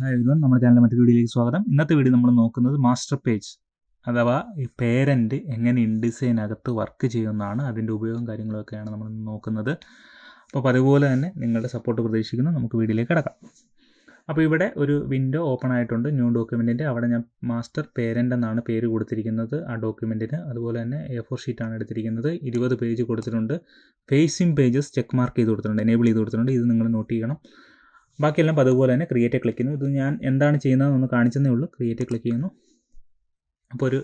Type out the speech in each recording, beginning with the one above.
Hi everyone നമ്മുടെ ചാനലിലെ മറ്റൊരു വീഡിയോയിലേക്ക് സ്വാഗതം. ഇന്നത്തെ വീഡിയോ നമ്മൾ നോക്കുന്നത് മാസ്റ്റർ പേജ് അഥവാ പേരന്റ് എങ്ങനെ ഇൻഡിസൈനകത്ത് വർക്ക് ചെയ്യുന്നതാണ് അതിന്റെ ഉപയോഗം കാര്യങ്ങളൊക്കെയാണ് നമ്മൾ നോക്കുന്നത്. അപ്പോൾ അതുപോലെ തന്നെ നിങ്ങളുടെ സപ്പോർട്ട് പ്രതീക്ഷിക്കുന്നു നമുക്ക് വീഡിയോയിലേക്ക് കിടക്കാം. അപ്പോൾ ഇവിടെ ഒരു വിൻഡോ ഓപ്പൺ ആയിട്ടുണ്ട് ന്യൂ ഡോക്യുമെന്റിന്റെ അവിടെ ഞാൻ മാസ്റ്റർ പേരന്റ് എന്നാണ് പേര് കൊടുത്തിരിക്കുന്നത് ആ ഡോക്യുമെന്റിന് അതുപോലെ തന്നെ എ ഫോർ ഷീറ്റാണ് എടുത്തിരിക്കുന്നത്. ഇരുപത് പേജ് കൊടുത്തിട്ടുണ്ട്. ഫേസിംഗ് പേജസ് ചെക്ക് മാർക്ക് ചെയ്ത് കൊടുത്തിട്ടുണ്ട് എനേബിൾ ചെയ്ത് കൊടുത്തിട്ടുണ്ട്. ഇത് നിങ്ങൾ നോട്ട് ചെയ്യണം. ബാക്കിയെല്ലാം അതുപോലെ തന്നെ ക്രിയേറ്റ് ക്ലിക്ക് ചെയ്യുന്നു. ഇത് ഞാൻ എന്താണ് ചെയ്യുന്നതെന്ന് കാണിച്ചതേ ഉള്ളൂ. ക്രിയേറ്റ് ക്ലിക്ക് ചെയ്യുന്നു. അപ്പോൾ ഒരു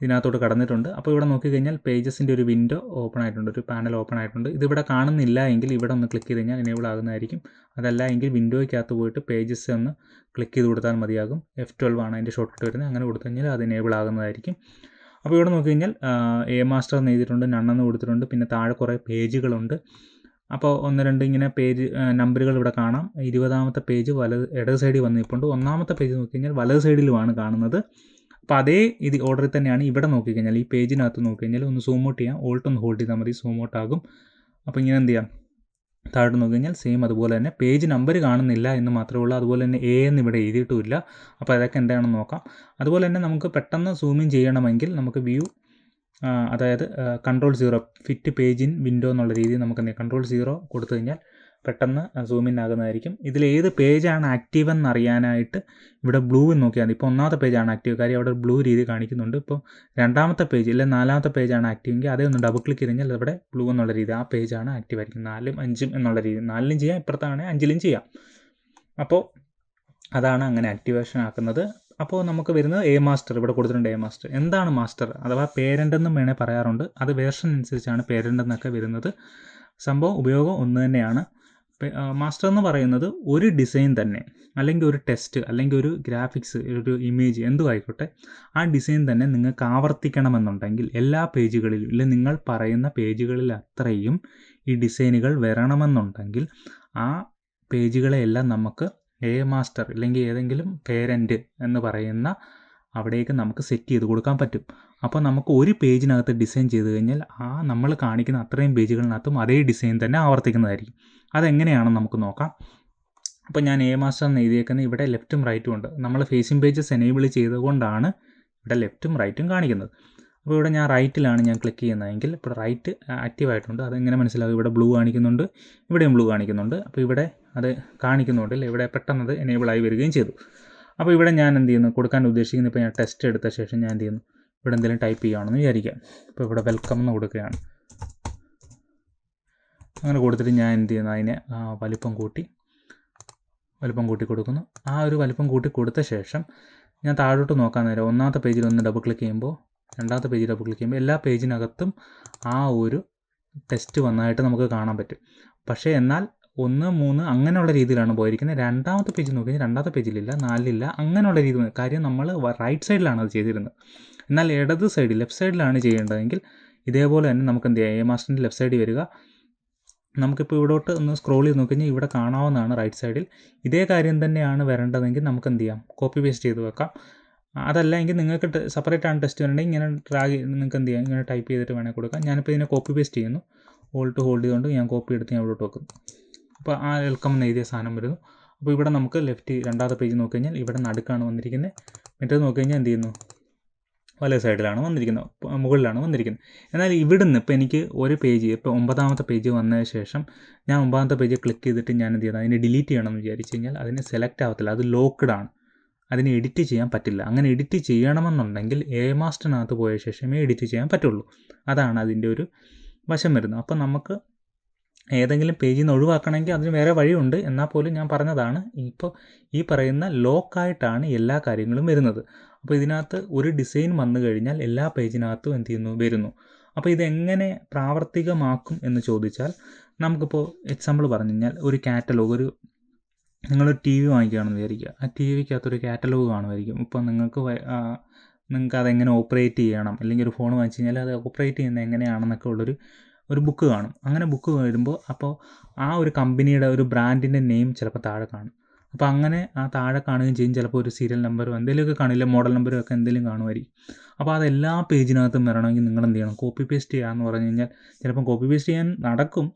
ഇതിനകത്തോട്ട് കടന്നിട്ടുണ്ട്. അപ്പോൾ ഇവിടെ നോക്കിക്കഴിഞ്ഞാൽ പേജസിന്റെ ഒരു വിൻഡോ ഓപ്പൺ ആയിട്ടുണ്ട്. ഒരു പാനൽ ഓപ്പൺ ആയിട്ടുണ്ട്. ഇതിവിടെ കാണുന്നില്ല എങ്കിൽ ഇവിടെ ഒന്ന് ക്ലിക്ക് ചെയ്ത് കഴിഞ്ഞാൽ എനേബിൾ ആകുന്നതായിരിക്കും. അതല്ല എങ്കിൽ വിൻഡോയ്ക്കകത്ത് പോയിട്ട് പേജസ് ഒന്ന് ക്ലിക്ക് ചെയ്ത് കൊടുത്താൽ മതിയാകും. എഫ് ട്വൽവ് ആണ് അതിന്റെ ഷോർട്ട് കട്ട് വരുന്നത്. അങ്ങനെ കൊടുത്തു കഴിഞ്ഞാൽ അത് എനേബിൾ ആകുന്നതായിരിക്കും. അപ്പോൾ ഇവിടെ നോക്കി കഴിഞ്ഞാൽ എ മാസ്റ്റർ എന്ന് എഴുതിയിട്ടുണ്ട്. നണ്ണെന്ന് കൊടുത്തിട്ടുണ്ട്. പിന്നെ താഴെ കുറേ പേജുകളുണ്ട് അപ്പോൾ ഒന്ന് രണ്ട് ഇങ്ങനെ പേജ് നമ്പറുകൾ ഇവിടെ കാണാം. ഇരുപതാമത്തെ പേജ് വലത് ഇടത് സൈഡിൽ വന്ന് നിൽപ്പുണ്ട് ഒന്നാമത്തെ പേജ് നോക്കിക്കഴിഞ്ഞാൽ വലത് സൈഡിലുമാണ് കാണുന്നത്. അപ്പോൾ അതേ ഇത് ഓർഡറിൽ തന്നെയാണ് ഇവിടെ നോക്കിക്കഴിഞ്ഞാൽ ഈ പേജിനകത്ത് നോക്കിക്കഴിഞ്ഞാൽ ഒന്ന് സൂം ഔട്ട് ചെയ്യാം. ഓൾട്ട് ഒന്ന് ഹോൾഡ് ചെയ്താൽ മതി സൂം ഔട്ട് ആകും. അപ്പോൾ ഇങ്ങനെ എന്ത് ചെയ്യാം? താഴോട്ട് നോക്കിക്കഴിഞ്ഞാൽ സെയിം അതുപോലെ തന്നെ. പേജ് നമ്പർ കാണുന്നില്ല എന്ന് മാത്രമേ ഉള്ളൂ. അതുപോലെ തന്നെ എ എന്ന് ഇവിടെ എഴുതിയിട്ടുമില്ല അപ്പോൾ അതൊക്കെ എന്താണെന്ന് നോക്കാം. അതുപോലെ തന്നെ നമുക്ക് പെട്ടെന്ന് സൂമിങ് ചെയ്യണമെങ്കിൽ നമുക്ക് വ്യൂ അതായത് control zero fit page in window എന്നുള്ള രീതിയിൽ നമുക്ക് എന്ത് കൺട്രോൾ സീറോ കൊടുത്തു കഴിഞ്ഞാൽ പെട്ടെന്ന് സൂം ഇൻ ആകുന്നതായിരിക്കും. ഇതിൽ ഏത് പേജാണ് ആക്റ്റീവ് എന്ന് അറിയാനായിട്ട് ഇവിടെ ബ്ലൂ നോക്കിയാൽ മതി. ഇപ്പോൾ ഒന്നാമത്തെ പേജാണ് ആക്റ്റീവ് കാര്യം അവിടെ ബ്ലൂ രീതി കാണിക്കുന്നുണ്ട്. ഇപ്പോൾ രണ്ടാമത്തെ പേജ് അല്ലെങ്കിൽ നാലാമത്തെ പേജാണ് ആക്റ്റീവ് എങ്കിൽ അതേ ഒന്ന് ഡബിൾ ക്ലിക്ക് കഴിഞ്ഞാൽ അവിടെ ബ്ലൂ എന്നുള്ള രീതി ആ പേജാണ് ആക്റ്റീവ് ആയിരിക്കും. നാലും അഞ്ചും എന്നുള്ള രീതി. നാലിലും ചെയ്യാം ഇപ്പുറത്താണെങ്കിൽ അഞ്ചിലും ചെയ്യാം. അപ്പോൾ അതാണ് അങ്ങനെ ആക്ടിവേഷൻ ആക്കുന്നത്. അപ്പോൾ നമുക്ക് വരുന്നത് എ മാസ്റ്റർ ഇവിടെ കൊടുത്തിട്ടുണ്ട് എ മാസ്റ്റർ എന്താണ് മാസ്റ്റർ അഥവാ പേരന്റ് എന്നും വേണേൽ പറയാറുണ്ട്. അത് വേർഷൻ അനുസരിച്ചാണ് പേരന്റ് എന്നൊക്കെ വരുന്നത്. സംഭവം ഉപയോഗം ഒന്ന് തന്നെയാണ്. മാസ്റ്റർ എന്ന് പറയുന്നത് ഒരു ഡിസൈൻ തന്നെ അല്ലെങ്കിൽ ഒരു ടെസ്റ്റ് അല്ലെങ്കിൽ ഒരു ഗ്രാഫിക്സ് ഒരു ഇമേജ് എന്തും ആയിക്കോട്ടെ. ആ ഡിസൈൻ തന്നെ നിങ്ങൾക്ക് ആവർത്തിക്കണമെന്നുണ്ടെങ്കിൽ എല്ലാ പേജുകളിലും ഇല്ല നിങ്ങൾ പറയുന്ന പേജുകളിൽ അത്രയും ഈ ഡിസൈനുകൾ വരണമെന്നുണ്ടെങ്കിൽ ആ പേജുകളെയെല്ലാം നമുക്ക് എ മാസ്റ്റർ ഇല്ലെങ്കിൽ ഏതെങ്കിലും പേരന്റ് എന്ന് പറയുന്ന അവിടേക്ക് നമുക്ക് സെറ്റ് ചെയ്ത് കൊടുക്കാൻ പറ്റും. അപ്പോൾ നമുക്ക് ഒരു പേജിനകത്ത് ഡിസൈൻ ചെയ്ത് കഴിഞ്ഞാൽ ആ നമ്മൾ കാണിക്കുന്ന അത്രയും പേജുകളിനകത്തും അതേ ഡിസൈൻ തന്നെ ആവർത്തിക്കുന്നതായിരിക്കും. അതെങ്ങനെയാണെന്ന് നമുക്ക് നോക്കാം. അപ്പോൾ ഞാൻ എ മാസ്റ്റർ എന്ന് ഇവിടെ ലെഫ്റ്റും റൈറ്റും ഉണ്ട്. നമ്മൾ ഫേസിംഗ് പേജസ് എനേബിൾ ചെയ്തുകൊണ്ടാണ് ഇവിടെ ലെഫ്റ്റും റൈറ്റും കാണിക്കുന്നത്. അപ്പോൾ ഇവിടെ ഞാൻ റൈറ്റിലാണ് ഞാൻ ക്ലിക്ക് ചെയ്യുന്നതെങ്കിൽ ഇപ്പോൾ റൈറ്റ് ആക്റ്റീവ് ആയിട്ടുണ്ട്. അതെങ്ങനെ മനസ്സിലാകും? ഇവിടെ ബ്ലൂ കാണിക്കുന്നുണ്ട് ഇവിടെയും ബ്ലൂ കാണിക്കുന്നുണ്ട്. അപ്പോൾ ഇവിടെ അത് കാണിക്കുന്നുണ്ട് ഇവിടെ പെട്ടെന്ന് അത് എനേബിളായി വരികയും ചെയ്തു. അപ്പോൾ ഇവിടെ ഞാൻ എന്ത് ചെയ്യുന്നു? കൊടുക്കാൻ ഉദ്ദേശിക്കുന്നത് ഇപ്പോൾ ഞാൻ ടെസ്റ്റ് എടുത്ത ശേഷം ഞാൻ എന്ത് ചെയ്യുന്നു? ഇവിടെ എന്തെങ്കിലും ടൈപ്പ് ചെയ്യുകയാണെന്ന് വിചാരിക്കാം. ഇപ്പോൾ ഇവിടെ വെൽക്കം എന്ന് കൊടുക്കുകയാണ്. അങ്ങനെ കൊടുത്തിട്ട് ഞാൻ എന്ത് ചെയ്യുന്നു? അതിനെ വലിപ്പം കൂട്ടി വലിപ്പം കൂട്ടി കൊടുക്കുന്നു. ആ ഒരു വലിപ്പം കൂട്ടി കൊടുത്ത ശേഷം ഞാൻ താഴോട്ട് നോക്കാൻ നേരം ഒന്നാമത്തെ പേജിൽ ഒന്ന് ഡബിൾ ക്ലിക്ക് ചെയ്യുമ്പോൾ രണ്ടാമത്തെ പേജിൽ ഡബിൾ ക്ലിക്ക് ചെയ്യുമ്പോൾ എല്ലാ പേജിനകത്തും ആ ഒരു ടെസ്റ്റ് വന്നതായിട്ട് നമുക്ക് കാണാൻ പറ്റും. പക്ഷേ എന്നാൽ ഒന്ന് മൂന്ന് അങ്ങനെയുള്ള രീതിയിലാണ് പോയിരിക്കുന്നത്. രണ്ടാമത്തെ പേജ് നോക്കി രണ്ടാമത്തെ പേജിലില്ല നാലിലില്ല അങ്ങനെയുള്ള രീതി. കാര്യം നമ്മൾ റൈറ്റ് സൈഡിലാണ് അത് ചെയ്തിരുന്നത്. എന്നാൽ ഇടത് സൈഡ് ലെഫ്റ്റ് സൈഡിലാണ് ചെയ്യേണ്ടതെങ്കിൽ ഇതേപോലെ തന്നെ നമുക്ക് എന്ത് ചെയ്യാം? എ മാസ്റ്ററിന്റെ ലെഫ്റ്റ് സൈഡിൽ വരിക. നമുക്കിപ്പോൾ ഇവിടോട്ട് ഒന്ന് സ്ക്രോൾ ചെയ്ത് നോക്കിക്കഴിഞ്ഞാൽ ഇവിടെ കാണാവുന്നതാണ് റൈറ്റ് സൈഡിൽ ഇതേ കാര്യം തന്നെയാണ് വരേണ്ടതെങ്കിൽ നമുക്ക് എന്ത് ചെയ്യാം? കോപ്പി പേസ്റ്റ് ചെയ്ത് വെക്കാം. അതല്ല എങ്കിൽ നിങ്ങൾക്ക് സെപ്പറേറ്റ് ആണ് ടെസ്റ്റ് വരണമെങ്കിൽ ഇങ്ങനെ ഡ്രാഗ് നിങ്ങൾക്ക് എന്ത് ചെയ്യാം? ഇങ്ങനെ ടൈപ്പ് ചെയ്തിട്ട് വേണമെങ്കിൽ കൊടുക്കാം. ഞാനിപ്പോൾ ഇതിനെ കോപ്പി പേസ്റ്റ് ചെയ്യുന്നു. ഹോൾട്ട് ഹോൾഡ് ചെയ്തുകൊണ്ട് ഞാൻ കോപ്പി എടുത്ത് ഞാൻ ഇവിടോട്ട് വെക്കുന്നു. അപ്പോൾ ആ വെൽക്കം എന്ന് എഴുതിയ സാധനം വരുന്നു. അപ്പോൾ ഇവിടെ നമുക്ക് ലെഫ്റ്റ് രണ്ടാമത്തെ പേജ് നോക്കി കഴിഞ്ഞാൽ ഇവിടെ നടുക്കാണ് വന്നിരിക്കുന്നത് മറ്റേത് നോക്കി കഴിഞ്ഞാൽ എന്ത് ചെയ്യുന്നു? വലേ സൈഡിലാണ് വന്നിരിക്കുന്നത് മുകളിലാണ് വന്നിരിക്കുന്നത് എന്നാൽ ഇവിടുന്ന് ഇപ്പോൾ എനിക്ക് ഒരു പേജ് ഇപ്പോൾ ഒമ്പതാമത്തെ പേജ് വന്നതിന് ശേഷം ഞാൻ ഒമ്പതാമത്തെ പേജ് ക്ലിക്ക് ചെയ്തിട്ട് ഞാൻ എന്ത് ചെയ്യണം? അതിനെ ഡിലീറ്റ് ചെയ്യണമെന്ന് വിചാരിച്ചു കഴിഞ്ഞാൽ അതിന് സെലക്ട് ആവത്തില്ല. അത് ലോക്ക്ഡ് ആണ്. അതിനെ എഡിറ്റ് ചെയ്യാൻ പറ്റില്ല. അങ്ങനെ എഡിറ്റ് ചെയ്യണമെന്നുണ്ടെങ്കിൽ എ മാസ്റ്ററിനകത്ത് പോയ ശേഷമേ എഡിറ്റ് ചെയ്യാൻ പറ്റുള്ളൂ. അതാണ് അതിന്റെ ഒരു വശം വരുന്നത്. അപ്പോൾ നമുക്ക് ഏതെങ്കിലും പേജിൽ നിന്ന് ഒഴിവാക്കണമെങ്കിൽ അതിന് വേറെ വഴിയുണ്ട്. എന്നാൽ പോലും ഞാൻ പറഞ്ഞതാണ് ഇപ്പോൾ ഈ പറയുന്ന ലോക്കായിട്ടാണ് എല്ലാ കാര്യങ്ങളും വരുന്നത്. അപ്പോൾ ഇതിനകത്ത് ഒരു ഡിസൈൻ വന്നു കഴിഞ്ഞാൽ എല്ലാ പേജിനകത്തും എന്ത് ചെയ്യുന്നു? വരുന്നു. അപ്പോൾ ഇതെങ്ങനെ പ്രാവർത്തികമാക്കും എന്ന് ചോദിച്ചാൽ നമുക്കിപ്പോൾ എക്സാമ്പിൾ പറഞ്ഞു കഴിഞ്ഞാൽ ഒരു കാറ്റലോഗ് ഒരു നിങ്ങളൊരു ടി വി വാങ്ങിക്കുകയാണെന്ന് വിചാരിക്കുക. ആ ടി വിക്കകത്തൊരു കാറ്റലോഗ് കാണുമായിരിക്കും. ഇപ്പോൾ നിങ്ങൾക്ക് നിങ്ങൾക്ക് അതെങ്ങനെ ഓപ്പറേറ്റ് ചെയ്യണം? അല്ലെങ്കിൽ ഒരു ഫോൺ വാങ്ങിച്ചു കഴിഞ്ഞാൽ അത് ഓപ്പറേറ്റ് ചെയ്യുന്നത് എങ്ങനെയാണെന്നൊക്കെ ഉള്ളൊരു ഒരു ബുക്ക് കാണും. അങ്ങനെ ബുക്ക് വരുമ്പോൾ അപ്പോൾ ആ ഒരു കമ്പനിയുടെ ഒരു ബ്രാൻഡിന്റെ നെയിം ചിലപ്പോൾ താഴെ കാണും. അപ്പോൾ അങ്ങനെ ആ താഴെ കാണുകയും ചെയ്യും. ചിലപ്പോൾ ഒരു സീരിയൽ നമ്പറോ എന്തെങ്കിലുമൊക്കെ കാണില്ല മോഡൽ നമ്പറോ ഒക്കെ എന്തെങ്കിലും കാണുമായിരിക്കും. അപ്പോൾ അത് എല്ലാ പേജിനകത്തും വരണമെങ്കിൽ നിങ്ങൾ എന്ത് ചെയ്യണം? കോപ്പി പേസ്റ്റ് ചെയ്യാന്ന് പറഞ്ഞു കഴിഞ്ഞാൽ ചിലപ്പോൾ കോപ്പി പേസ്റ്റ് ചെയ്യാൻ നടക്കും.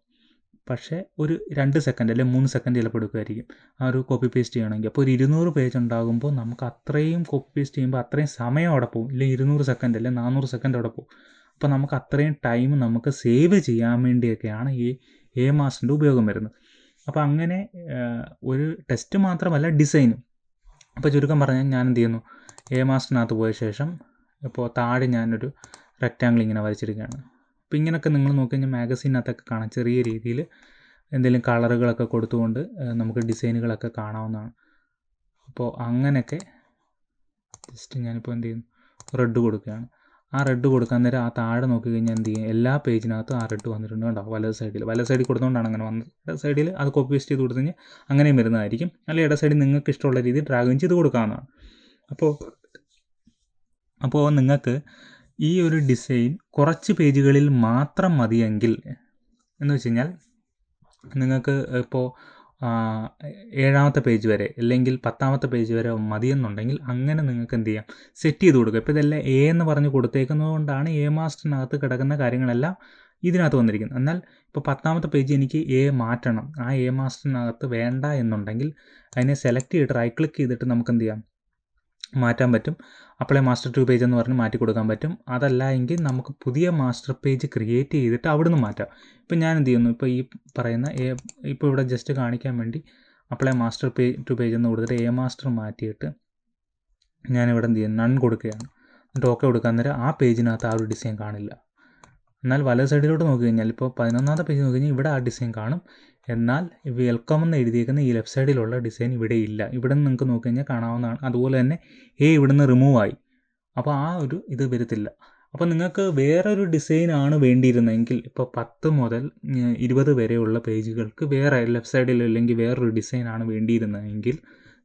പക്ഷേ ഒരു രണ്ട് സെക്കൻഡ് അല്ലെങ്കിൽ മൂന്ന് സെക്കൻഡ് ചിലപ്പോൾ എടുക്കുമായിരിക്കും. ആ ഒരു കോപ്പി പേസ്റ്റ് ചെയ്യണമെങ്കിൽ. അപ്പോൾ ഒരു ഇരുന്നൂറ് പേജ് ഉണ്ടാകുമ്പോൾ നമുക്ക് അത്രയും കോപ്പി പേസ്റ്റ് ചെയ്യുമ്പോൾ അത്രയും സമയം അവിടെ പോകും. ഇല്ലെങ്കിൽ ഇരുന്നൂറ് സെക്കൻഡ് അല്ലെങ്കിൽ നാനൂറ് സെക്കൻഡ് അവിടെ പോകും. അപ്പോൾ നമുക്ക് അത്രയും ടൈം നമുക്ക് സേവ് ചെയ്യാൻ വേണ്ടിയൊക്കെയാണ് ഈ എ മാസിന്റെ ഉപയോഗം വരുന്നത്. അപ്പോൾ അങ്ങനെ ഒരു ടെസ്റ്റ് മാത്രമല്ല ഡിസൈനും അപ്പോൾ ചുരുക്കം പറഞ്ഞാൽ ഞാൻ എന്ത് ചെയ്യുന്നു? എ മാസ്റ്ററിനകത്ത് പോയ ശേഷം ഇപ്പോൾ താഴെ ഞാനൊരു റെക്റ്റാങ്കിൾ ഇങ്ങനെ വരച്ചിരിക്കുകയാണ്. അപ്പോൾ ഇങ്ങനെയൊക്കെ നിങ്ങൾ നോക്കി കഴിഞ്ഞാൽ മാഗസീനകത്തൊക്കെ കാണാം. ചെറിയ രീതിയിൽ എന്തെങ്കിലും കളറുകളൊക്കെ കൊടുത്തുകൊണ്ട് നമുക്ക് ഡിസൈനുകളൊക്കെ കാണാവുന്നതാണ്. അപ്പോൾ അങ്ങനെയൊക്കെ ജസ്റ്റ് ഞാനിപ്പോൾ എന്ത് ചെയ്യുന്നു? റെഡ് കൊടുക്കുകയാണ്. ആ റെഡ് കൊടുക്കാൻ നേരം ആ താഴെ നോക്കി കഴിഞ്ഞാൽ എന്ത് ചെയ്യും? എല്ലാ പേജിനകത്തും ആ റെഡ് വന്നിട്ടുണ്ട് കണ്ടോ? വലത് സൈഡിൽ വലത് സൈഡിൽ കൊടുത്തുകൊണ്ടാണ് അങ്ങനെ വന്നത്. ഇട സൈഡിൽ അത് കോപ്പി പേസ്റ്റ് ചെയ്ത് കൊടുത്തു കഴിഞ്ഞാൽ അങ്ങനെയും വരുന്നതായിരിക്കും. അല്ലെങ്കിൽ ഇട സൈഡിൽ നിങ്ങൾക്ക് ഇഷ്ടമുള്ള രീതിയിൽ ഡ്രാഗൺ ചെയ്ത് കൊടുക്കാവുന്നതാണ്. അപ്പോൾ അപ്പോൾ നിങ്ങൾക്ക് ഈ ഒരു ഡിസൈൻ കുറച്ച് പേജുകളിൽ മാത്രം മതിയെങ്കിൽ എന്ന് വെച്ച് കഴിഞ്ഞാൽ നിങ്ങൾക്ക് ഇപ്പോൾ ഏഴാമത്തെ പേജ് വരെ അല്ലെങ്കിൽ പത്താമത്തെ പേജ് വരെ മതിയെന്നുണ്ടെങ്കിൽ അങ്ങനെ നിങ്ങൾക്ക് എന്ത് ചെയ്യാം? സെറ്റ് ചെയ്ത് കൊടുക്കുക. ഇപ്പോൾ ഇതെല്ലാം എ എന്ന് പറഞ്ഞ് കൊടുത്തേക്കുന്നതുകൊണ്ടാണ് എ മാസ്റ്ററിനകത്ത് കിടക്കുന്ന കാര്യങ്ങളെല്ലാം ഇതിനകത്ത് വന്നിരിക്കുന്നത്. എന്നാൽ ഇപ്പോൾ പത്താമത്തെ പേജ് എനിക്ക് എ മാറ്റണം. ആ എ മാസ്റ്ററിനകത്ത് വേണ്ട എന്നുണ്ടെങ്കിൽ അതിനെ സെലക്ട് ചെയ്തിട്ട് റൈറ്റ് ക്ലിക്ക് ചെയ്തിട്ട് നമുക്ക് എന്ത് ചെയ്യാം? മാറ്റാൻ പറ്റും. അപ്ലൈ മാസ്റ്റർ ടു പേജ് എന്ന് പറഞ്ഞ് മാറ്റി കൊടുക്കാൻ പറ്റും. അതല്ല എങ്കിൽ നമുക്ക് പുതിയ മാസ്റ്റർ പേജ് ക്രിയേറ്റ് ചെയ്തിട്ട് അവിടുന്ന് മാറ്റാം. ഇപ്പം ഞാൻ എന്ത് ചെയ്യുന്നു? ഇപ്പോൾ ഈ പറയുന്ന എ ഇപ്പോൾ ഇവിടെ ജസ്റ്റ് കാണിക്കാൻ വേണ്ടി അപ്ലൈ മാസ്റ്റർ പേ ടു പേജ് എന്ന് കൊടുത്തിട്ട് എ മാസ്റ്റർ മാറ്റിയിട്ട് ഞാനിവിടെ എന്ത് ചെയ്യുന്നു? നൺ കൊടുക്കുകയാണ്. എന്നിട്ട് ഓക്കെ കൊടുക്കാൻ നേരം ആ പേജിനകത്ത് ആ ഒരു ഡിസൈൻ കാണില്ല. എന്നാൽ വല സൈഡിലോട്ട് നോക്കി കഴിഞ്ഞാൽ ഇപ്പോൾ പതിനൊന്നാമത്തെ പേജ് നോക്കി കഴിഞ്ഞാൽ ഇവിടെ ആ ഡിസൈൻ കാണും. എന്നാൽ വെൽക്കം എന്ന് എഴുതിയിരിക്കുന്ന ഈ ലെഫ്റ്റ് സൈഡിലുള്ള ഡിസൈൻ ഇവിടെ ഇല്ല. ഇവിടെ നിന്ന് നിങ്ങൾക്ക് നോക്കി കഴിഞ്ഞാൽ കാണാവുന്നതാണ്. അതുപോലെ തന്നെ എ ഇവിടുന്ന് റിമൂവ് ആയി. അപ്പോൾ ആ ഒരു ഇത് വരത്തില്ല. അപ്പോൾ നിങ്ങൾക്ക് വേറൊരു ഡിസൈനാണ് വേണ്ടിയിരുന്നതെങ്കിൽ ഇപ്പോൾ പത്ത് മുതൽ ഇരുപത് വരെയുള്ള പേജുകൾക്ക് വേറെ ലെഫ്റ്റ് സൈഡിൽ അല്ലെങ്കിൽ വേറൊരു ഡിസൈനാണ് വേണ്ടിയിരുന്നതെങ്കിൽ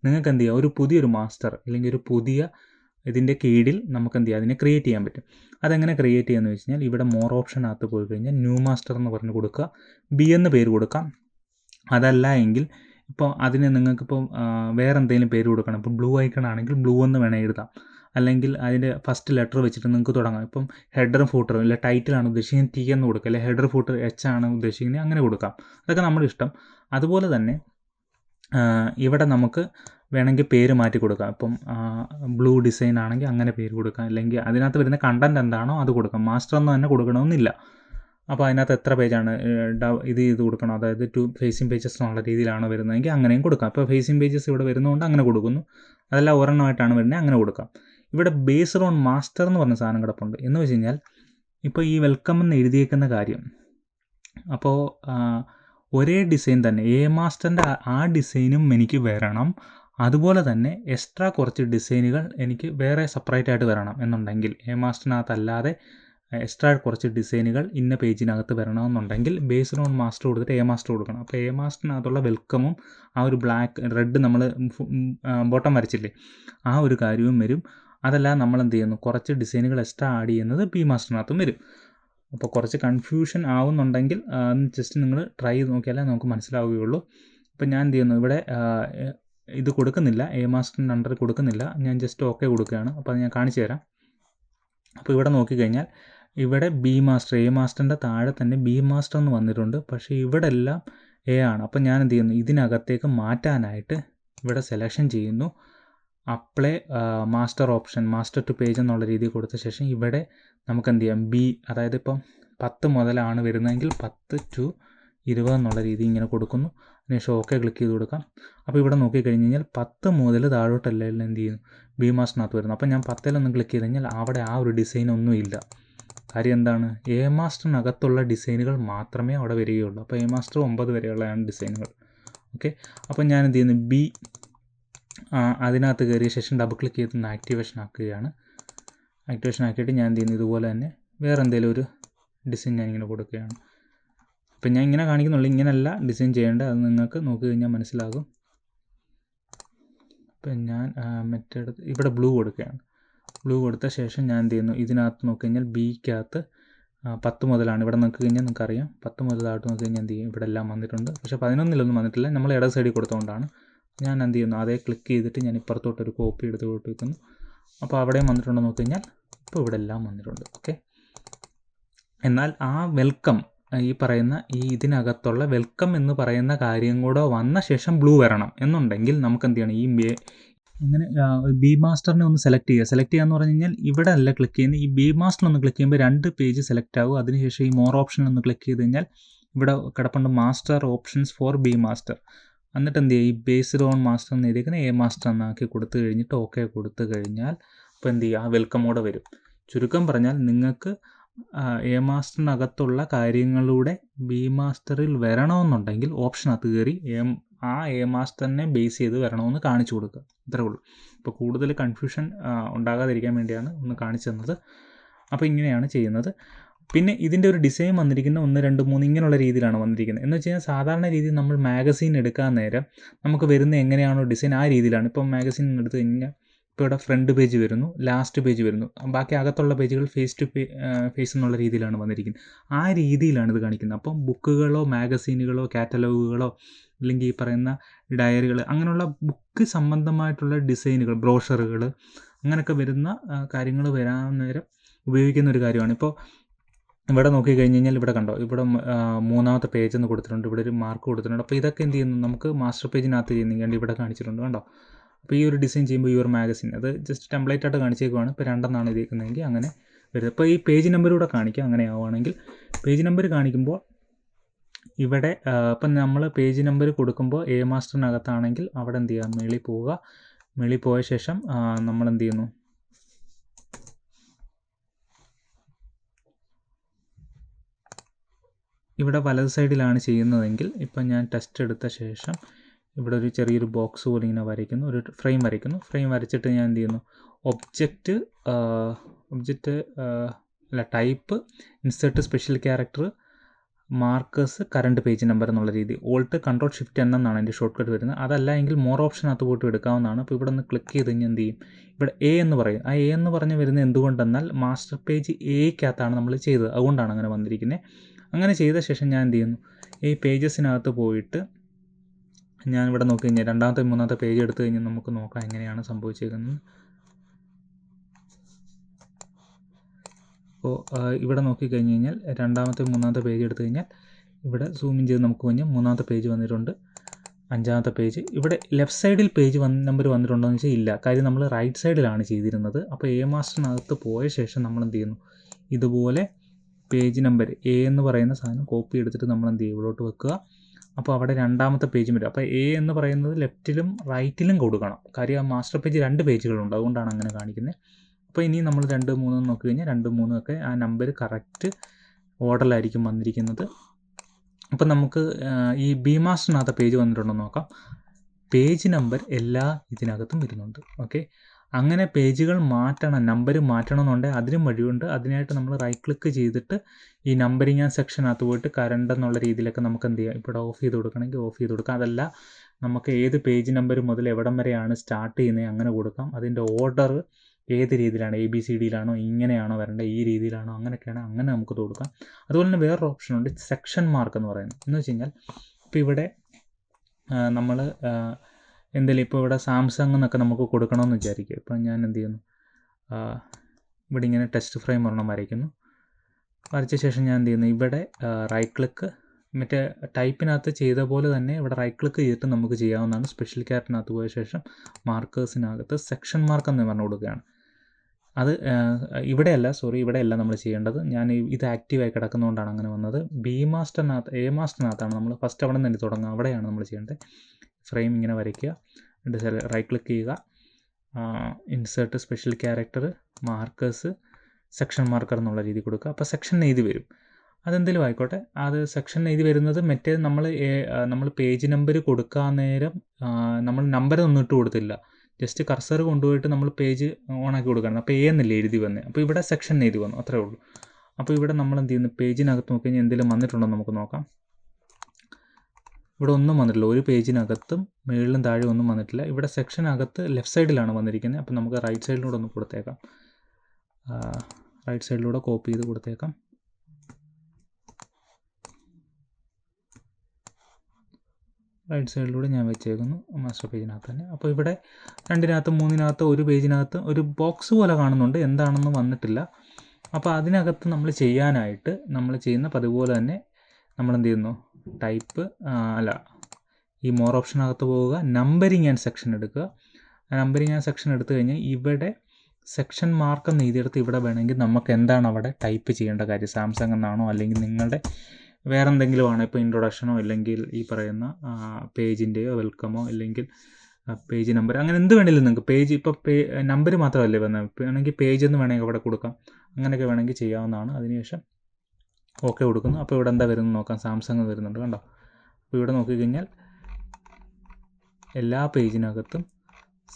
നിങ്ങൾക്ക് എന്ത് ചെയ്യാം? ഒരു പുതിയൊരു മാസ്റ്റർ അല്ലെങ്കിൽ ഒരു പുതിയ ഇതിന്റെ കീഴിൽ നമുക്ക് എന്ത് ചെയ്യാം? അതിനെ ക്രിയേറ്റ് ചെയ്യാൻ പറ്റും. അതെങ്ങനെ ക്രിയേറ്റ് ചെയ്യാമെന്ന് വെച്ച് കഴിഞ്ഞാൽ ഇവിടെ മോർ ഓപ്ഷനകത്ത് പോയി കഴിഞ്ഞാൽ ന്യൂ മാസ്റ്റർ എന്ന് പറഞ്ഞ് കൊടുക്കുക. ബി എന്ന് പേര് കൊടുക്കാം. അതല്ല എങ്കിൽ ഇപ്പോൾ അതിന് നിങ്ങൾക്കിപ്പോൾ വേറെ എന്തെങ്കിലും പേര് കൊടുക്കണം. ഇപ്പോൾ ബ്ലൂ ഐക്കൺ ആണെങ്കിൽ ബ്ലൂ എന്ന് വേണേൽ എഴുതാം. അല്ലെങ്കിൽ അതിന്റെ ഫസ്റ്റ് ലെറ്റർ വെച്ചിട്ട് നിങ്ങൾക്ക് തുടങ്ങാം. ഇപ്പം ഹെഡറും ഫൂട്ടറും ഇല്ല ടൈറ്റിലാണ് ഉദ്ദേശിക്കുന്നത് ടി എന്ന് കൊടുക്കുക. അല്ലെങ്കിൽ ഹെഡർ ഫൂട്ടർ എച്ച് ആണ് ഉദ്ദേശിക്കുന്നത് അങ്ങനെ കൊടുക്കാം. അതൊക്കെ നമ്മുടെ ഇഷ്ടം. അതുപോലെ തന്നെ ഇവിടെ നമുക്ക് വേണമെങ്കിൽ പേര് മാറ്റി കൊടുക്കാം. ഇപ്പം ബ്ലൂ ഡിസൈൻ ആണെങ്കിൽ അങ്ങനെ പേര് കൊടുക്കാം. അല്ലെങ്കിൽ അതിനകത്ത് വരുന്ന കണ്ടന്റ് എന്താണോ അത് കൊടുക്കാം. മാസ്റ്റർ എന്ന് തന്നെ കൊടുക്കണമെന്നില്ല. അപ്പോൾ അതിനകത്ത് എത്ര പേജാണ് ഇത് ചെയ്ത് കൊടുക്കണം? അതായത് ടു ഫേസിങ് പേജസ് എന്നുള്ള രീതിയിലാണ് വരുന്നതെങ്കിൽ അങ്ങനെയും കൊടുക്കാം. അപ്പോൾ ഫേസിങ് പേജസ് ഇവിടെ വരുന്നതുകൊണ്ട് അങ്ങനെ കൊടുക്കുന്നു. അതല്ല ഒരെണ്ണമായിട്ടാണ് വരുന്നത് അങ്ങനെ കൊടുക്കാം. ഇവിടെ ബേസ്ഡ് ഓൺ മാസ്റ്റർ എന്ന് പറഞ്ഞ സാധനം കിടപ്പുണ്ട്. എന്ന് വെച്ച് കഴിഞ്ഞാൽ ഇപ്പോൾ ഈ വെൽക്കം എന്ന് എഴുതിയേക്കുന്ന കാര്യം അപ്പോൾ ഒരേ ഡിസൈൻ തന്നെ എ മാസ്റ്ററിന്റെ ആ ഡിസൈനും എനിക്ക് വരണം. അതുപോലെ തന്നെ എക്സ്ട്രാ കുറച്ച് ഡിസൈനുകൾ എനിക്ക് വേറെ സെപ്പറേറ്റ് ആയിട്ട് വരണം എന്നുണ്ടെങ്കിൽ എ മാസ്റ്ററിനകത്തല്ലാതെ എക്സ്ട്രാ കുറച്ച് ഡിസൈനുകൾ ഇന്ന പേജിനകത്ത് വരണമെന്നുണ്ടെങ്കിൽ ബേസ് ഓൺ മാസ്റ്റർ കൊടുത്തിട്ട് എ മാസ്റ്റർ കൊടുക്കണം. അപ്പോൾ എ മാസ്റ്ററിനകത്തുള്ള വെൽക്കമും ആ ഒരു ബ്ലാക്ക് റെഡ് നമ്മൾ ബോട്ടം വരച്ചില്ലേ ആ ഒരു കാര്യവും വരും. അതല്ല നമ്മൾ എന്ത് ചെയ്യുന്നു? കുറച്ച് ഡിസൈനുകൾ എക്സ്ട്രാ ആഡ് ചെയ്യുന്നത് ബി മാസ്റ്ററിനകത്തും വരും. അപ്പോൾ കുറച്ച് കൺഫ്യൂഷൻ ആവുന്നുണ്ടെങ്കിൽ ജസ്റ്റ് നിങ്ങൾ ട്രൈ ചെയ്ത് നോക്കിയാലേ നമുക്ക് മനസ്സിലാവുകയുള്ളൂ. അപ്പോൾ ഞാൻ എന്ത് ചെയ്യുന്നു? ഇവിടെ ഇത് കൊടുക്കുന്നില്ല. എ മാസ്റ്ററിന്റെ അണ്ടർ കൊടുക്കുന്നില്ല. ഞാൻ ജസ്റ്റ് ഓക്കെ കൊടുക്കുകയാണ്. അപ്പോൾ അത് ഞാൻ കാണിച്ചു തരാം. അപ്പോൾ ഇവിടെ നോക്കിക്കഴിഞ്ഞാൽ ഇവിടെ ബി മാസ്റ്റർ എ മാസ്റ്ററിന്റെ താഴെ തന്നെ ബി മാസ്റ്റർ എന്ന് വന്നിട്ടുണ്ട്. പക്ഷേ ഇവിടെ എല്ലാം എ ആണ്. അപ്പോൾ ഞാൻ എന്ത് ചെയ്യുന്നു? ഇതിനകത്തേക്ക് മാറ്റാനായിട്ട് ഇവിടെ സെലക്ഷൻ ചെയ്യുന്നു. Apply master option master to page എന്നുള്ള രീതിയിൽ കൊടുത്ത ശേഷം ഇവിടെ നമുക്ക് എന്ത് ചെയ്യാം? ബി അതായത് ഇപ്പം പത്ത് മുതലാണ് വരുന്നതെങ്കിൽ പത്ത് ടു ഇരുപത് എന്നുള്ള രീതി ഇങ്ങനെ കൊടുക്കുന്നു. അതിനുശേഷം ഓക്കെ ക്ലിക്ക് ചെയ്ത് കൊടുക്കാം. അപ്പോൾ ഇവിടെ നോക്കിക്കഴിഞ്ഞ് കഴിഞ്ഞാൽ പത്ത് മുതൽ താഴോട്ടല്ല എന്ത് ചെയ്യുന്നു? ബി മാസ്റ്ററിനകത്ത് വരുന്നു. അപ്പോൾ ഞാൻ പത്തിലൊന്ന് ക്ലിക്ക് ചെയ്ത് കഴിഞ്ഞാൽ അവിടെ ആ ഒരു ഡിസൈൻ ഒന്നും ഇല്ല. കാര്യം എന്താണ്? എ മാസ്റ്ററിനകത്തുള്ള ഡിസൈനുകൾ മാത്രമേ അവിടെ വരികയുള്ളൂ. അപ്പോൾ എ മാസ്റ്റർ ഒമ്പത് വരെയുള്ളതാണ് ഡിസൈനുകൾ. ഓക്കെ അപ്പോൾ ഞാൻ എന്ത് ചെയ്യുന്നു ബി അതിനകത്ത് കയറിയ ശേഷം ഡബിൾ ക്ലിക്ക് ചെയ്ത് ആക്ടിവേഷൻ ആക്കുകയാണ്. ആക്ടിവേഷൻ ആക്കിയിട്ട് ഞാൻ എന്ത് ചെയ്യുന്നു ഇതുപോലെ തന്നെ വേറെ എന്തെങ്കിലും ഒരു ഡിസൈൻ ഞാനിങ്ങനെ കൊടുക്കുകയാണ്. അപ്പം ഞാൻ ഇങ്ങനെ കാണിക്കുന്നുള്ളൂ. ഇങ്ങനെയല്ല ഡിസൈൻ ചെയ്യേണ്ടത്. അത് നിങ്ങൾക്ക് നോക്കി കഴിഞ്ഞാൽ മനസ്സിലാകും. ഇപ്പം ഞാൻ മറ്റേടത്ത് ഇവിടെ ബ്ലൂ കൊടുക്കുകയാണ്. ബ്ലൂ കൊടുത്ത ശേഷം ഞാൻ എന്ത് ചെയ്യുന്നു? ഇതിനകത്ത് നോക്കി കഴിഞ്ഞാൽ ബിക്കകത്ത് പത്ത് മുതലാണ്. ഇവിടെ നോക്കി കഴിഞ്ഞാൽ നിങ്ങൾക്ക് അറിയാം പത്ത് മുതലായിട്ട് നോക്കി കഴിഞ്ഞാൽ എന്ത് ചെയ്യും? ഇവിടെ എല്ലാം വന്നിട്ടുണ്ട്. പക്ഷേ പതിനൊന്നിലൊന്നും വന്നിട്ടില്ല. നമ്മൾ ഇട സൈഡിൽ കൊടുത്തുകൊണ്ടാണ് ഞാൻ എന്ത് ചെയ്യുന്നു? അതേ ക്ലിക്ക് ചെയ്തിട്ട് ഞാൻ ഇപ്പുറത്തോട്ടൊരു കോപ്പി എടുത്ത് കൊടുത്തിരിക്കുന്നു. അപ്പോൾ അവിടെയും വന്നിട്ടുണ്ടോ നോക്കി കഴിഞ്ഞാൽ ഇപ്പോൾ ഇവിടെ എല്ലാം വന്നിട്ടുണ്ട്. ഓക്കെ എന്നാൽ ആ വെൽക്കം ഈ പറയുന്ന ഈ ഇതിനകത്തുള്ള വെൽക്കം എന്ന് പറയുന്ന കാര്യം കൂടെ വന്ന ശേഷം ബ്ലൂ വരണം എന്നുണ്ടെങ്കിൽ നമുക്ക് എന്ത് ചെയ്യണം? ഈ ഇങ്ങനെ ബി മാസ്റ്ററിനെ ഒന്ന് സെലക്ട് ചെയ്യുക. സെലക്ട് ചെയ്യുക എന്ന് പറഞ്ഞു കഴിഞ്ഞാൽ ഇവിടെ അല്ല ക്ലിക്ക് ചെയ്യുന്നത്. ഈ ബി മാസ്റ്റർ ഒന്ന് ക്ലിക്ക് ചെയ്യുമ്പോൾ രണ്ട് പേജ് സെലക്ട് ആകും അതിനുശേഷം ഈ മോർ ഓപ്ഷൻ ഒന്ന് ക്ലിക്ക് ചെയ്ത് കഴിഞ്ഞാൽ ഇവിടെ കിടപ്പുണ്ട് master options for B master എന്നിട്ട് എന്ത് ചെയ്യുക? ഈ ബേസ്ഡ് ഓൺ മാസ്റ്റർ എന്ന് എഴുതിയിരിക്കുന്ന എ മാസ്റ്റർ എന്നാക്കി കൊടുത്തു കഴിഞ്ഞിട്ട് ഓക്കെ കൊടുത്തു കഴിഞ്ഞാൽ അപ്പോൾ എന്ത് ചെയ്യുക? ആ വെൽക്കമോടെ വരും. ചുരുക്കം പറഞ്ഞാൽ നിങ്ങൾക്ക് എ മാസ്റ്ററിനകത്തുള്ള കാര്യങ്ങളുടെ ബി മാസ്റ്ററിൽ വരണമെന്നുണ്ടെങ്കിൽ ഓപ്ഷനകത്ത് കയറി എം ആ എ മാസ്റ്ററിനെ ബേസ് ചെയ്ത് വരണമെന്ന് കാണിച്ചു കൊടുക്കുക. ഇത്രേ ഉള്ളൂ. അപ്പോൾ കൂടുതൽ കൺഫ്യൂഷൻ ഉണ്ടാകാതിരിക്കാൻ വേണ്ടിയാണ് ഒന്ന് കാണിച്ചു തന്നത്. അപ്പോൾ ഇങ്ങനെയാണ് ചെയ്യുന്നത്. പിന്നെ ഇതിന്റെ ഒരു ഡിസൈൻ വന്നിരിക്കുന്ന ഒന്ന് രണ്ട് മൂന്ന് ഇങ്ങനെയുള്ള രീതിയിലാണ് വന്നിരിക്കുന്നത്. എന്ന് വെച്ച് കഴിഞ്ഞാൽ സാധാരണ രീതിയിൽ നമ്മൾ മാഗസീൻ എടുക്കാൻ നേരം നമുക്ക് വരുന്ന എങ്ങനെയാണോ ഡിസൈൻ ആ രീതിയിലാണ്. ഇപ്പം മാഗസീൻ എടുത്തു കഴിഞ്ഞാൽ ഇപ്പോൾ ഇവിടെ ഫ്രണ്ട് പേജ് വരുന്നു ലാസ്റ്റ് പേജ് വരുന്നു. ബാക്കി അകത്തുള്ള പേജുകൾ ഫേസ് ടു ഫേസ് എന്നുള്ള രീതിയിലാണ് വന്നിരിക്കുന്നത്. ആ രീതിയിലാണ് ഇത് കാണിക്കുന്നത്. അപ്പം ബുക്കുകളോ മാഗസീനുകളോ കാറ്റലോഗുകളോ അല്ലെങ്കിൽ ഈ പറയുന്ന ഡയറികൾ അങ്ങനെയുള്ള ബുക്ക് സംബന്ധമായിട്ടുള്ള ഡിസൈനുകൾ ബ്രോഷറുകൾ അങ്ങനെയൊക്കെ വരുന്ന കാര്യങ്ങൾ വരാൻ നേരം ഉപയോഗിക്കുന്ന ഒരു കാര്യമാണ്. ഇപ്പോൾ ഇവിടെ നോക്കി കഴിഞ്ഞ് കഴിഞ്ഞാൽ ഇവിടെ കണ്ടോ ഇവിടെ മൂന്നാമത്തെ പേജ് എന്ന് കൊടുത്തിട്ടുണ്ട് ഇവിടെ ഒരു മാർക്ക് കൊടുത്തിട്ടുണ്ട്. അപ്പോൾ ഇതൊക്കെ എന്ത് ചെയ്യുന്നു നമുക്ക് മാസ്റ്റർ പേജിനകത്ത് ചെയ്യുന്നെങ്കിൽ ഇവിടെ കാണിച്ചിട്ടുണ്ട് കണ്ടോ? അപ്പോൾ ഈ ഒരു ഡിസൈൻ ചെയ്യുമ്പോൾ ഈ ഒരു മാഗസിൻ അത് ജസ്റ്റ് ടെംപ്ലേറ്റ് ആയിട്ട് കാണിച്ചേക്കുവാണ്. ഇപ്പോൾ രണ്ടെന്നാണ് ഇരിക്കുന്നതെങ്കിൽ അങ്ങനെ വരുന്നത്. അപ്പോൾ ഈ പേജ് നമ്പർ കൂടെ കാണിക്കുക അങ്ങനെ ആവുകയാണെങ്കിൽ പേജ് നമ്പർ കാണിക്കുമ്പോൾ ഇവിടെ ഇപ്പം നമ്മൾ പേജ് നമ്പർ കൊടുക്കുമ്പോൾ എ മാസ്റ്ററിനകത്താണെങ്കിൽ അവിടെ എന്ത് ചെയ്യുക? മേളിൽ പോവുക. മേളിൽ പോയ ശേഷം നമ്മൾ എന്ത് ചെയ്യുന്നു? ഇവിടെ വലത് സൈഡിലാണ് ചെയ്യുന്നതെങ്കിൽ ഇപ്പം ഞാൻ ടെസ്റ്റ് എടുത്ത ശേഷം ഇവിടെ ഒരു ചെറിയൊരു ബോക്സ് പോലെ ഇങ്ങനെ വരയ്ക്കുന്നു. ഒരു ഫ്രെയിം വരയ്ക്കുന്നു. ഫ്രെയിം വരച്ചിട്ട് ഞാൻ എന്ത് ചെയ്യുന്നു? ഒബ്ജക്റ്റ് ഒബ്ജക്റ്റ് അല്ല type insert special character markers current page number എന്നുള്ള രീതി. ഓൾട്ട് കൺട്രോൾ ഷിഫ്റ്റ് എൻ എന്നാണ് എന്റെ ഷോർട്ട് കട്ട് വരുന്നത്. അതല്ല എങ്കിൽ മോർ ഓപ്ഷനകത്ത് പോയിട്ട് എടുക്കാവുന്നതാണ്. അപ്പോൾ ഇവിടെ ഒന്ന് ക്ലിക്ക് ചെയ്ത് കഴിഞ്ഞാൽ എന്ത് ചെയ്യും? ഇവിടെ എ എന്ന് പറയും. ആ എ എന്ന് പറഞ്ഞ് വരുന്നത് എന്തുകൊണ്ടെന്നാൽ മാസ്റ്റർ പേജ് എക്കകത്താണ് നമ്മൾ ചെയ്തത്. അതുകൊണ്ടാണ് അങ്ങനെ വന്നിരിക്കുന്നത് അങ്ങനെ ചെയ്ത ശേഷം ഞാൻ എന്ത് ചെയ്യുന്നു? ഈ പേജസിനകത്ത് പോയിട്ട് ഞാൻ ഇവിടെ നോക്കി കഴിഞ്ഞാൽ രണ്ടാമത്തെ മൂന്നാമത്തെ പേജ് എടുത്തു കഴിഞ്ഞാൽ നമുക്ക് നോക്കാം എങ്ങനെയാണ് സംഭവിച്ചേക്കുന്നത്. അപ്പോൾ ഇവിടെ നോക്കിക്കഴിഞ്ഞ് കഴിഞ്ഞാൽ രണ്ടാമത്തെ മൂന്നാമത്തെ പേജ് എടുത്തു കഴിഞ്ഞാൽ ഇവിടെ സൂം ഇൻ ചെയ്ത് നമുക്ക് കഴിഞ്ഞാൽ മൂന്നാമത്തെ പേജ് വന്നിട്ടുണ്ട്. അഞ്ചാമത്തെ പേജ്. ഇവിടെ ലെഫ്റ്റ് സൈഡിൽ പേജ് വന്ന് നമ്പർ വന്നിട്ടുണ്ടോ എന്ന് വെച്ചാൽ ഇല്ല. കാര്യം നമ്മൾ റൈറ്റ് സൈഡിലാണ് ചെയ്തിരുന്നത്. അപ്പോൾ എ മാസ്റ്ററിനകത്ത് പോയ ശേഷം നമ്മൾ എന്ത് ചെയ്യുന്നു? ഇതുപോലെ പേജ് നമ്പർ എ എന്ന് പറയുന്ന സാധനം കോപ്പി എടുത്തിട്ട് നമ്മൾ എന്ത് ചെയ്യും ഇവിടോട്ട് വെക്കുക. അപ്പോൾ അവിടെ രണ്ടാമത്തെ പേജ് വരും. അപ്പോൾ എ എന്ന് പറയുന്നത് ലെഫ്റ്റിലും റൈറ്റിലും കൊടുക്കണം. കാര്യം ആ മാസ്റ്റർ പേജ് രണ്ട് പേജുകളുണ്ട് അതുകൊണ്ടാണ് അങ്ങനെ കാണിക്കുന്നത്. അപ്പോൾ ഇനി നമ്മൾ രണ്ട് മൂന്ന് നോക്കി കഴിഞ്ഞാൽ രണ്ട് മൂന്നും ഒക്കെ ആ നമ്പർ കറക്റ്റ് ഓർഡറിലായിരിക്കും വന്നിരിക്കുന്നത്. അപ്പം നമുക്ക് ഈ ബി മാസ്റ്ററിനകത്ത് പേജ് വന്നിട്ടുണ്ടോ നോക്കാം. പേജ് നമ്പർ എല്ലാ ഇതിനകത്തും വരുന്നുണ്ട്. ഓക്കെ അങ്ങനെ പേജുകൾ മാറ്റണം നമ്പർ മാറ്റണം എന്നുണ്ടെങ്കിൽ അതിനും വഴിയുണ്ട്. അതിനായിട്ട് നമ്മൾ റൈറ്റ് ക്ലിക്ക് ചെയ്തിട്ട് ഈ നമ്പറിങ് ആ സെക്ഷനകത്ത് പോയിട്ട് കറണ്ട് എന്നുള്ള രീതിയിലൊക്കെ നമുക്ക് എന്ത് ചെയ്യാം? ഇവിടെ ഓഫ് ചെയ്ത് കൊടുക്കണമെങ്കിൽ ഓഫ് ചെയ്ത് കൊടുക്കാം. അതല്ല നമുക്ക് ഏത് പേജ് നമ്പർ മുതൽ എവിടം വരെയാണ് സ്റ്റാർട്ട് ചെയ്യുന്നത്? അങ്ങനെ കൊടുക്കാം. അതിന്റെ ഓർഡർ ഏത് രീതിയിലാണ് എ ബി സി ഡിയിലാണോ ഇങ്ങനെയാണോ വരേണ്ടത് ഈ രീതിയിലാണോ അങ്ങനെയൊക്കെയാണ് അങ്ങനെ നമുക്ക് കൊടുക്കാം. അതുപോലെ തന്നെ വേറൊരു ഓപ്ഷനുണ്ട് സെക്ഷൻ മാർക്ക് എന്ന് പറയുന്നത്. എന്ന് വെച്ച് കഴിഞ്ഞാൽ ഇപ്പോൾ ഇവിടെ നമ്മൾ എന്തെങ്കിലും ഇപ്പോൾ ഇവിടെ സാംസങ് എന്നൊക്കെ നമുക്ക് കൊടുക്കണമെന്ന് വിചാരിക്കുക. ഇപ്പം ഞാൻ എന്ത് ചെയ്യുന്നു? ഇവിടെ ഇങ്ങനെ ടെസ്റ്റ് ഫ്രെയിം ഒരെണ്ണം വരയ്ക്കുന്നു. വരച്ച ശേഷം ഞാൻ എന്ത് ചെയ്യുന്നു? ഇവിടെ റൈറ്റ് ക്ലിക്ക് മറ്റേ ടൈപ്പിനകത്ത് ചെയ്ത പോലെ തന്നെ ഇവിടെ റൈറ്റ് ക്ലിക്ക് ചെയ്തിട്ട് നമുക്ക് ചെയ്യാവുന്നതാണ്. സ്പെഷ്യൽ ക്യാരറ്റിനകത്ത് പോയ ശേഷം മാർക്കേഴ്സിനകത്ത് സെക്ഷൻ മാർക്ക് എന്ന് പറഞ്ഞു കൊടുക്കുകയാണ്. അത് ഇവിടെയല്ല സോറി ഇവിടെയല്ല നമ്മൾ ചെയ്യേണ്ടത്. ഞാൻ ഇത് ആക്റ്റീവായി കിടക്കുന്നതുകൊണ്ടാണ് അങ്ങനെ വന്നത്. ബി മാസ്റ്ററിനകത്ത് എ മാസ്റ്ററിനകത്താണ് നമ്മൾ ഫസ്റ്റ് അവിടെ നിന്ന് തന്നെ തുടങ്ങുക. അവിടെയാണ് നമ്മൾ ചെയ്യേണ്ടത്. ഫ്രെയിം ഇങ്ങനെ വരയ്ക്കുക. എന്നിട്ട് റൈറ്റ് ക്ലിക്ക് ചെയ്യുക. Insert special character markers section marker എന്നുള്ള രീതി കൊടുക്കുക. അപ്പോൾ സെക്ഷൻ എഴുതി വരും. അതെന്തെങ്കിലും ആയിക്കോട്ടെ. അത് സെക്ഷൻ എഴുതി വരുന്നത് മറ്റേ നമ്മൾ നമ്മൾ പേജ് നമ്പർ കൊടുക്കാൻ നേരം നമ്മൾ നമ്പർ ഒന്നും ഇട്ട് കൊടുത്തില്ല. ജസ്റ്റ് കർസർ കൊണ്ടുപോയിട്ട് നമ്മൾ പേജ് ഓൺ ആക്കി കൊടുക്കണം. അപ്പോൾ എ എന്നല്ലേ എഴുതി വന്നത് അപ്പോൾ ഇവിടെ സെക്ഷൻ എഴുതി വന്നു. അത്രേ ഉള്ളൂ. അപ്പോൾ ഇവിടെ നമ്മൾ എന്ത് ചെയ്യുന്നു? പേജിനകത്ത് നോക്കി കഴിഞ്ഞാൽ എന്തെങ്കിലും വന്നിട്ടുണ്ടോ നമുക്ക് നോക്കാം. ഇവിടെ ഒന്നും വന്നിട്ടില്ല. ഒരു പേജിനകത്തും മുകളിലും താഴെ ഒന്നും വന്നിട്ടില്ല. ഇവിടെ സെക്ഷനകത്ത് ലെഫ്റ്റ് സൈഡിലാണ് വന്നിരിക്കുന്നത്. അപ്പോൾ നമുക്ക് റൈറ്റ് സൈഡിലൂടെ ഒന്ന് കൊടുത്തേക്കാം. റൈറ്റ് സൈഡിലൂടെ കോപ്പി ചെയ്ത് കൊടുത്തേക്കാം. റൈറ്റ് സൈഡിലൂടെ ഞാൻ വെച്ചേക്കുന്നു. മാസ്റ്റർ പേജിനകത്ത് തന്നെ. അപ്പോൾ ഇവിടെ രണ്ടിനകത്ത് മൂന്നിനകത്ത് ഒരു പേജിനകത്ത് ഒരു ബോക്സ് പോലെ കാണുന്നുണ്ട്. എന്താണെന്ന് വന്നിട്ടില്ല. അപ്പോൾ അതിനകത്ത് നമ്മൾ ചെയ്യാനായിട്ട് നമ്മൾ ചെയ്യുന്ന പതിപോലെ തന്നെ നമ്മൾ എന്ത് ചെയ്യുന്നു? ടൈപ്പ് അല്ല. ഈ മോർ ഓപ്ഷനകത്ത് പോവുക. നമ്പറിങ് ആൻഡ് സെക്ഷൻ എടുക്കുക. നമ്പറിങ് ആൻഡ് സെക്ഷൻ എടുത്തു കഴിഞ്ഞാൽ ഇവിടെ സെക്ഷൻ മാർക്ക് എന്ന് എഴുതിയെടുത്ത് ഇവിടെ വേണമെങ്കിൽ നമുക്ക് എന്താണ് അവിടെ ടൈപ്പ് ചെയ്യേണ്ട കാര്യം? സാംസങ് എന്നാണോ? അല്ലെങ്കിൽ നിങ്ങളുടെ വേറെ എന്തെങ്കിലും ആണ് ഇപ്പോൾ ഇൻട്രൊഡക്ഷനോ അല്ലെങ്കിൽ ഈ പറയുന്ന പേജിന്റെയോ വെൽക്കമോ അല്ലെങ്കിൽ പേജ് നമ്പർ അങ്ങനെ എന്ത് വേണമെങ്കിലും നിങ്ങൾക്ക് പേജ് ഇപ്പോൾ പേ നമ്പർ മാത്രമല്ലേ വന്നത് വേണമെങ്കിൽ പേജ് എന്ന് വേണമെങ്കിൽ അവിടെ കൊടുക്കാം. അങ്ങനെയൊക്കെ വേണമെങ്കിൽ ചെയ്യാവുന്നതാണ്. അതിനുശേഷം ഓക്കെ കൊടുക്കുന്നു. അപ്പോൾ ഇവിടെ എന്താ വരുന്നത് നോക്കാം. സാംസങ് വരുന്നുണ്ട് കണ്ടോ? അപ്പോൾ ഇവിടെ നോക്കിക്കഴിഞ്ഞാൽ എല്ലാ പേജിനകത്തും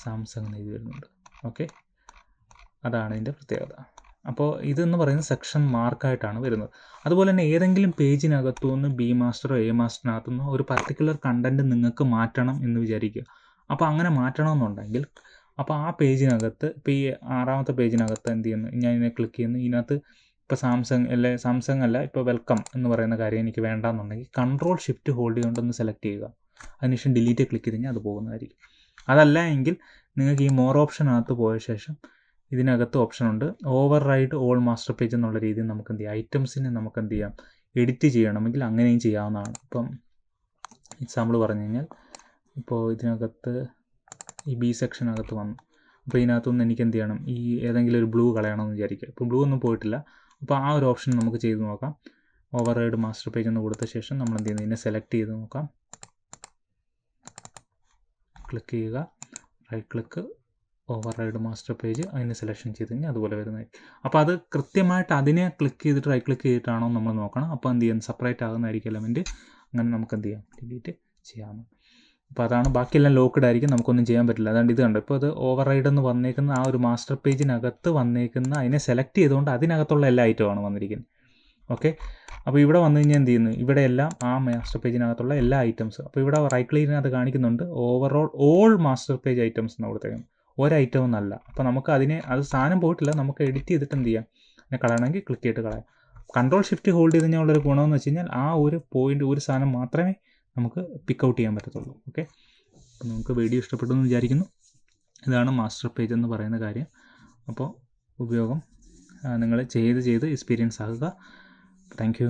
സാംസങ് എഴുതി വരുന്നുണ്ട്. ഓക്കെ അതാണ് ഇതിന്റെ പ്രത്യേകത. അപ്പോൾ ഇതെന്ന് പറയുന്ന സെക്ഷൻ മാർക്കായിട്ടാണ് വരുന്നത്. അതുപോലെ തന്നെ ഏതെങ്കിലും പേജിനകത്തു നിന്ന് ബി മാസ്റ്ററോ എ മാസ്റ്ററിനകത്തു ഒരു പർട്ടിക്കുലർ കണ്ടന്റ് നിങ്ങൾക്ക് മാറ്റണം എന്ന് വിചാരിക്കുക. അപ്പോൾ അങ്ങനെ മാറ്റണമെന്നുണ്ടെങ്കിൽ അപ്പോൾ ആ പേജിനകത്ത് ഇപ്പോൾ ഈ ആറാമത്തെ പേജിനകത്ത് എന്ത് ചെയ്യുന്നു? ഞാൻ ഇതിനെ ക്ലിക്ക് ചെയ്യുന്നു. ഇതിനകത്ത് ഇപ്പോൾ സാംസങ് അല്ലെ സാംസങ് അല്ല ഇപ്പോൾ വെൽക്കം എന്ന് പറയുന്ന കാര്യം എനിക്ക് വേണ്ടാന്നുണ്ടെങ്കിൽ കൺട്രോൾ ഷിഫ്റ്റ് ഹോൾഡ് ചെയ്തുകൊണ്ടൊന്ന് സെലക്ട് ചെയ്യുക. അതിനുശേഷം ഡിലീറ്റ് ക്ലിക്ക് ചെയ്ത് കഴിഞ്ഞാൽ അത് പോകുന്നതായിരിക്കും. അതല്ല എങ്കിൽ നിങ്ങൾക്ക് ഈ മോർ ഓപ്ഷനകത്ത് പോയ ശേഷം ഇതിനകത്ത് ഓപ്ഷൻ ഉണ്ട്. Override all master page എന്നുള്ള രീതിയിൽ നമുക്ക് എന്ത് ചെയ്യാം? ഐറ്റംസിനെ നമുക്ക് എന്ത് ചെയ്യാം? എഡിറ്റ് ചെയ്യണമെങ്കിൽ അങ്ങനെയും ചെയ്യാവുന്നതാണ്. ഇപ്പം എക്സാമ്പിൾ പറഞ്ഞു കഴിഞ്ഞാൽ ഇപ്പോൾ ഇതിനകത്ത് ഈ ബി സെക്ഷനകത്ത് വന്നു. അപ്പോൾ ഇതിനകത്തുനിന്ന് എനിക്ക് എന്ത് ചെയ്യണം? ഈ ഏതെങ്കിലും ഒരു ബ്ലൂ കളയണമെന്ന് വിചാരിക്കുക. ഇപ്പോൾ ബ്ലൂ ഒന്നും പോയിട്ടില്ല. അപ്പോൾ ആ ഒരു ഓപ്ഷൻ നമുക്ക് ചെയ്ത് നോക്കാം. ഓവർ റൈഡ് മാസ്റ്റർ പേജ് എന്ന് കൊടുത്ത ശേഷം നമ്മൾ എന്ത് ചെയ്യുന്നു? ഇതിനെ സെലക്ട് ചെയ്ത് നോക്കാം. ക്ലിക്ക് ചെയ്യുക. Right click override master page അതിന് സെലക്ഷൻ ചെയ്ത് കഴിഞ്ഞാൽ അതുപോലെ വരുന്നതായിരിക്കും അപ്പോൾ അത് കൃത്യമായിട്ട് അതിനെ ക്ലിക്ക് ചെയ്തിട്ട് റൈറ്റ് ക്ലിക്ക് ചെയ്തിട്ടാണോ നമ്മൾ നോക്കണം. അപ്പോൾ എന്ത് ചെയ്യാം? സെപ്പറേറ്റ് ആകുന്നതായിരിക്കും എലമെന്റ് അങ്ങനെ നമുക്ക് എന്ത് ചെയ്യാം? ഡിലീറ്റ് ചെയ്യാം. അപ്പോൾ അതാണ് ബാക്കിയെല്ലാം ലോക്ക്ഡ് ആയിരിക്കും. നമുക്കൊന്നും ചെയ്യാൻ പറ്റില്ല. അതുകൊണ്ട് ഇത് കണ്ടോ? ഇപ്പോൾ അത് ഓവർ റൈഡ് എന്ന് വന്നേക്കുന്ന ആ ഒരു മാസ്റ്റർ പേജിനകത്ത് വന്നേക്കുന്ന അതിനെ സെലക്ട് ചെയ്തുകൊണ്ട് അതിനകത്തുള്ള എല്ലാ ഐറ്റമാണ് വന്നിരിക്കുന്നത്. ഓക്കെ അപ്പോൾ ഇവിടെ വന്നു കഴിഞ്ഞാൽ എന്ത് ചെയ്യുന്നു? ഇവിടെ എല്ലാം ആ മാസ്റ്റർ പേജിനകത്തുള്ള എല്ലാ ഐറ്റംസ് അപ്പോൾ ഇവിടെ റൈറ്റ് ക്ലിക്കിനകത്ത് കാണിക്കുന്നുണ്ട്. Overall all master page items എന്ന് കൊടുത്തേക്കും ഒരു ഐറ്റം ഒന്നല്ല അപ്പോൾ നമുക്ക് അതിനെ അത് സാധനം പോയിട്ടില്ല നമുക്ക് എഡിറ്റ് ചെയ്തിട്ട് എന്ത് ചെയ്യാം? പിന്നെ കളയണമെങ്കിൽ ക്ലിക്ക് ചെയ്തിട്ട് കളയാം. കൺട്രോൾ ഷിഫ്റ്റ് ഹോൾഡ് ചെയ്ത് കഴിഞ്ഞാൽ ഗുണമെന്ന് വെച്ച് കഴിഞ്ഞാൽ ആ ഒരു പോയിന്റ് ഒരു സാധനം മാത്രമേ നമുക്ക് പിക്ക് ഔട്ട് ചെയ്യാൻ പറ്റത്തുള്ളൂ. ഓക്കെ അപ്പോൾ നമുക്ക് വീഡിയോ ഇഷ്ടപ്പെട്ടു എന്ന് വിചാരിക്കുന്നു. ഇതാണ് മാസ്റ്റർ പേജ് എന്ന് പറയുന്ന കാര്യം. അപ്പോൾ ഉപയോഗം നിങ്ങൾ ചെയ്ത് ചെയ്ത് എക്സ്പീരിയൻസ് ആകുക താങ്ക്